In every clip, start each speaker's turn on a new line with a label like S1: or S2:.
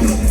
S1: Yes.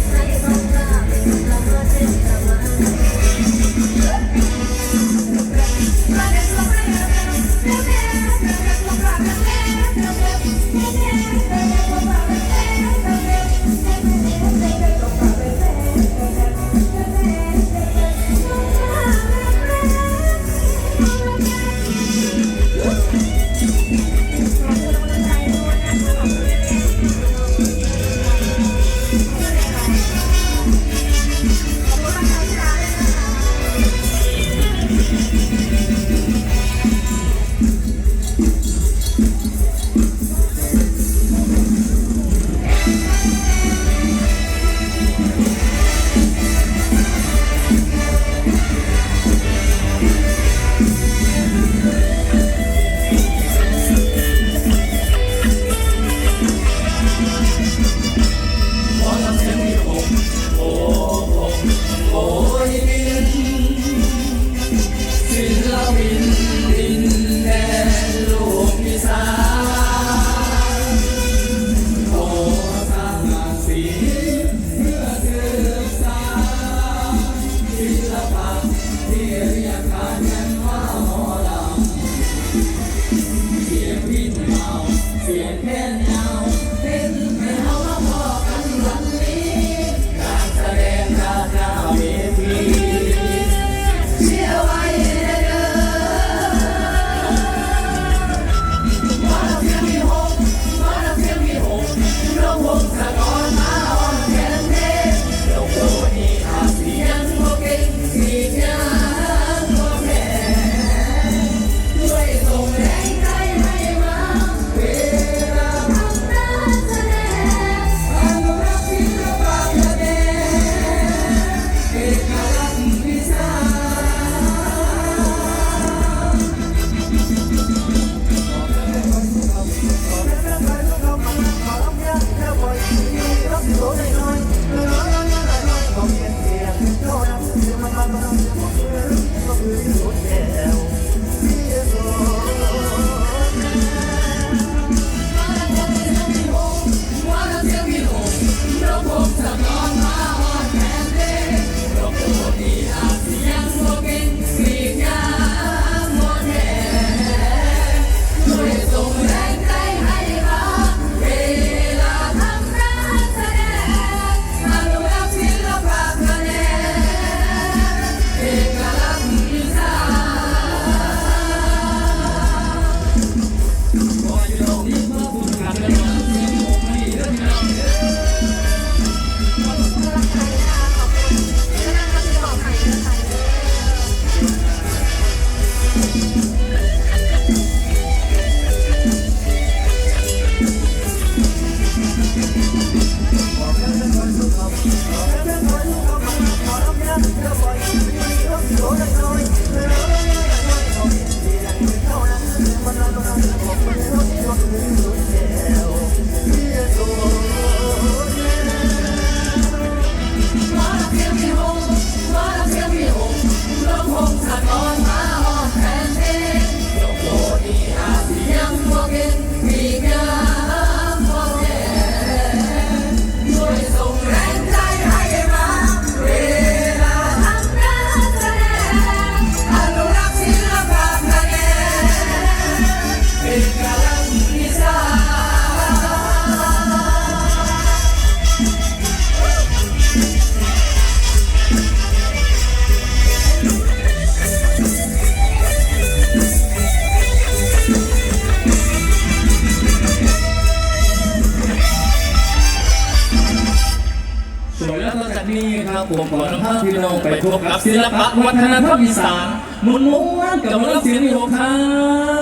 S1: นี้ครับผมขอนำพาพี่น้องไปพบกับศิลปะวัฒนธรรมอีสานมุนม้วนกับมวลศิลป์อีกครั